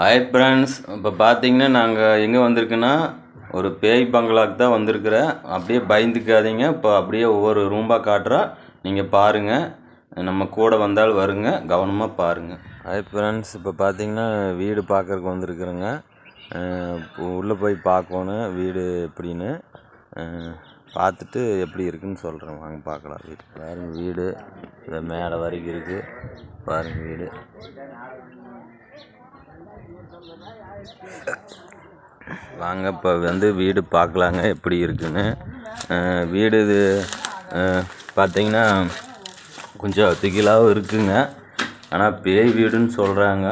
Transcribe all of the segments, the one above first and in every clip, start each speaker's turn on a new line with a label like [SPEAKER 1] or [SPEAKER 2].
[SPEAKER 1] Hi friends இப்போ பார்த்தீங்கன்னா நாங்கள் எங்கே வந்திருக்குன்னா ஒரு பேய் பங்களாக்கு தான் வந்திருக்கிறேன் அப்படியே பயந்துக்காதீங்க. இப்போ அப்படியே ஒவ்வொரு ரூம்பாக காட்டுறோம் நீங்கள் பாருங்கள் நம்ம கூட வந்தால் வருங்க. கவனமாக பாருங்கள் ஹாய் ஃப்ரெண்ட்ஸ் இப்போ பார்த்தீங்கன்னா வீடு பார்க்குறக்கு வந்திருக்குறேங்க. உள்ளே போய் பார்க்கணும். வீடு எப்படின்னு. பார்த்துட்டு எப்படி இருக்குன்னு சொல்கிறேன் வாங்க பார்க்கலாம். வீடு. பாருங்கள் வீடு. இந்த மேடை வரைக்கும் இருக்குது பாருங்கள் வீடு. வாங்க இப்போ வந்து வீடு பார்க்கலாங்க எப்படி இருக்குன்னு. வீடு இது பார்த்திங்கன்னா பார்த்தீங்கன்னா கொஞ்சம் திகிலாகவும் இருக்குங்க. ஆனால் பேய் வீடுன்னு சொல்கிறாங்க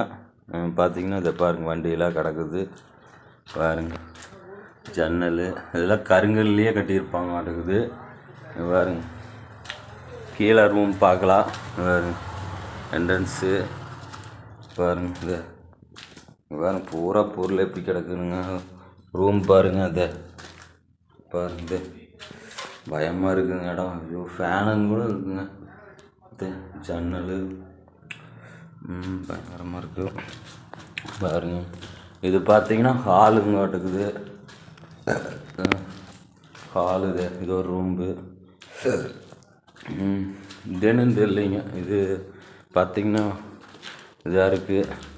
[SPEAKER 1] பார்த்தீங்கன்னா இதை பாருங்க வண்டியெல்லாம் கிடக்குது. பாருங்க. ஜன்னல் இதெல்லாம் கருங்கல்லையே கட்டியிருப்பாங்க மாட்டேங்குது பாருங்க. கீழே ரூம் பார்க்கலாம். பாருங்க. என்ட்ரன்ஸு பாருங்க இது. வேறு பூரா பொருள் எப்படி கிடக்குதுங்க? ரூம் பாருங்க அதை பாருங்க இது பயமாக இருக்குதுங்க இடம். ஐயோ ஃபேனுங்க கூட இருக்குதுங்க இது ஜன்னல் ம் பயங்கரமாக இருக்குது பாருங்க. இது பார்த்தீங்கன்னா ஹாலுங்க காட்டுக்குது. ஹாலு இது இது ஒரு ரூம்பு ம் தெரியலைங்க. இது பார்த்தீங்கன்னா இதாக இருக்குது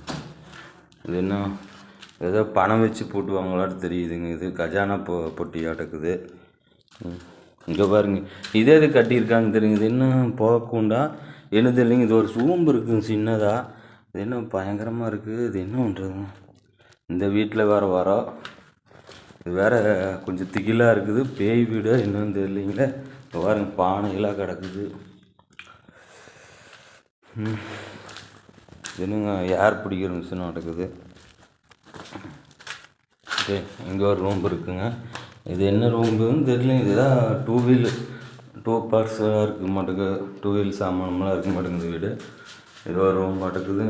[SPEAKER 1] இது என்ன? ஏதோ பணம் வச்சு பூட்டுவாங்களான்னு தெரியுதுங்க. இது கஜானா பொ பொட்டியாட்டக்குது. இங்கே பாருங்க. இதே இது கட்டியிருக்காங்க தெரியுங்க இது என்ன போகக்கூண்டா? என்னது இல்லைங்க. இது ஒரு சூம்பு இருக்குங்க சின்னதாக இது என்ன பயங்கரமாக இருக்குது இது என்ன பண்ணுறதுங்க இந்த வீட்டில் வேறு வரோம். இது வேறு கொஞ்சம் திகிலாக இருக்குது. பேய் வீடு என்னன்னு தெரியலைங்களே. இப்போ பாருங்க பானையெல்லாம் கிடக்குது. ம். என்னங்க ஏர் பிடிக்கிற மிஷின் நடக்குது? ஓகே இங்கே ஒரு ரூம் இருக்குங்க. இது என்ன ரூம்புன்னு தெரியல இதுதான் டூ வீல் டூ பார்ட்ஸாக இருக்க மாட்டேங்குது. டூ வீல் சாமானம்லாம் இருக்க மாட்டேங்குது வீடு. இது ஒரு ரூம் மாட்டேங்குது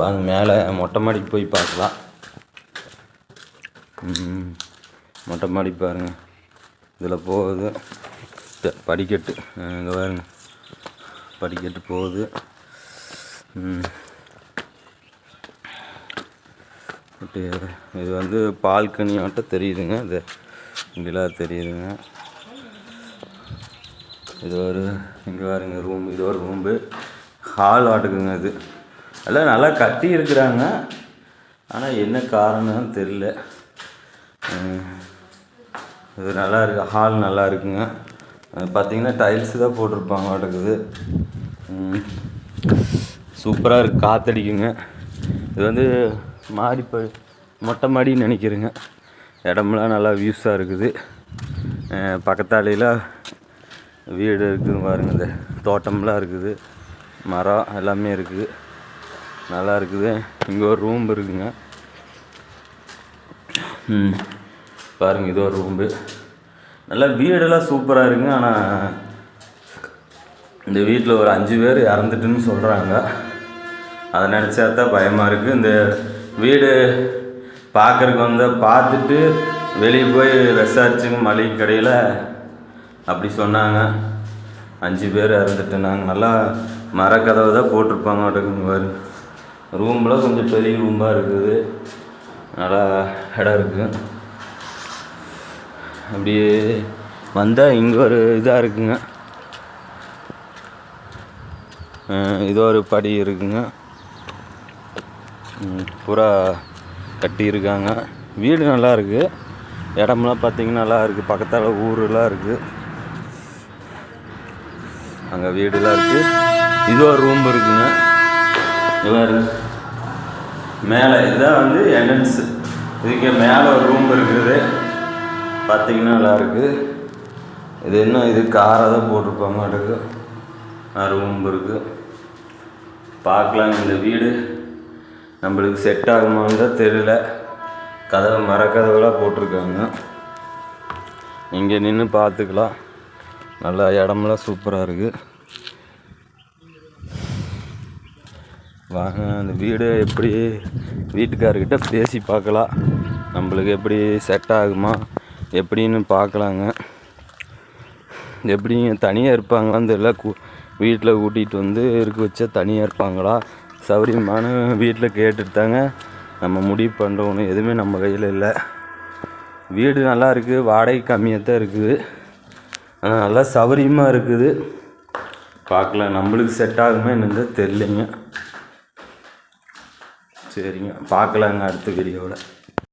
[SPEAKER 1] வாங்க மேலே மொட்டை மாடிக்கு போய் பார்க்கலாம். மொட்டை மாடி பாருங்க. இதில் போகுது. படிக்கட்டு. இங்கே பாருங்கள் படிக்கட்டு போகுது. இது வந்து பால்கனி மட்டும் தெரியுதுங்க இது இங்கெல்லாம் தெரியுதுங்க. இது ஒரு இங்கே பாருங்க ரூம் இது ஒரு ரூம்பு ஹால் ஆட்டுக்குங்க இது. எல்லாம் நல்லா கட்டி இருக்கிறாங்க. ஆனால் என்ன காரணம்னு தெரியல. இது நல்லா இருக்கு ஹால் நல்லா இருக்குங்க. பார்த்தீங்கன்னா டைல்ஸ் தான் போட்டிருப்பாங்க ஆட்டுக்குது சூப்பராக இருக்கு காற்றடிக்குங்க இது வந்து மாடி ப மொட்டை மாடின்னு நினைக்கிறேங்க. இடமெல்லாம் நல்லா வியூஸாக இருக்குது. பக்கத்தாலையில் வீடு இருக்குது பாருங்க இந்த தோட்டம்லாம் இருக்குது. மரம் எல்லாமே இருக்குது. நல்லா இருக்குது. இங்கே ஒரு ரூம் இருக்குங்க. பாருங்கள் பாருங்க இது ஒரு ரூம்பு நல்லா வீடெல்லாம் சூப்பராக இருக்குங்க. ஆனால் இந்த வீட்டில் ஒரு அஞ்சு பேர் இறந்துட்டுன்னு சொல்கிறாங்க அதை நினச்சா தான் பயமாக இருக்குது இந்த வீடு பார்க்குறக்கு வந்தால் பார்த்துட்டு வெளியே போய் விசாரிச்சுங்க மளிகை கடையில் அப்படி சொன்னாங்க. அஞ்சு பேர் இறந்துட்டு நாங்கள் நல்லா மரக்கதவை தான் போட்டிருப்பாங்க மாட்டேங்குங்க பாரு கொஞ்சம் பெரிய ரூம்பாக இருக்குது. நல்லா இடம் இருக்குது அப்படியே வந்தால் இங்கே ஒரு இதாக இருக்குங்க. இது ஒரு படி இருக்குங்க. பூரா கட்டியிருக்காங்க வீடு நல்லா இருக்குது இடம்லாம் பார்த்தீங்கன்னா நல்லா இருக்குது பக்கத்தால் ஊரெலாம் இருக்குது அங்கே வீடுலாம் இருக்குது இது ஒரு ரூம் இருக்குங்க. இது பாருங்க மேலே இதுதான் வந்து என்ட்ரன்ஸு இதுக்கு மேலே ஒரு ரூம் இருக்குது. பார்த்தீங்கன்னா நல்லா இருக்குது இது என்ன இது காராக தான் போட்டிருப்பாங்க அடுக்கு ரூம் இருக்குது பார்க்கலாம் இந்த வீடு. நம்மளுக்கு செட் ஆகுமான்னு தான் தெரியல. கதவை மரக்கதவுலாம் போட்டிருக்காங்க. இங்கே நின்று பார்த்துக்கலாம். நல்லா இடமெல்லாம் சூப்பராக இருக்குது வாங்க அந்த வீடு எப்படி வீட்டுக்காரர்கிட்ட பேசி பார்க்கலாம். நம்மளுக்கு எப்படி செட் ஆகுமா? எப்படின்னு பார்க்கலாங்க. எப்படிங்க தனியாக இருப்பாங்களான்னு தெரியல. கூ வீட்டில் கூட்டிகிட்டு வந்து இருக்க வச்சா தனியாக இருப்பாங்களா? சௌரியமான வீட்டில் கேட்டுட்டு தாங்க நம்ம முடிவு பண்ணுறோம் எதுவுமே நம்ம கையில் இல்லை. வீடு நல்லா இருக்குது வாடகை கம்மியாக தான் இருக்குது. ஆனால் நல்லா சௌரியமாக இருக்குது. பார்க்கலாம் நம்மளுக்கு செட் ஆகுமா என்னது தெரிலிங்க சரிங்க. பார்க்கலாங்க அடுத்த வீடியோவில்.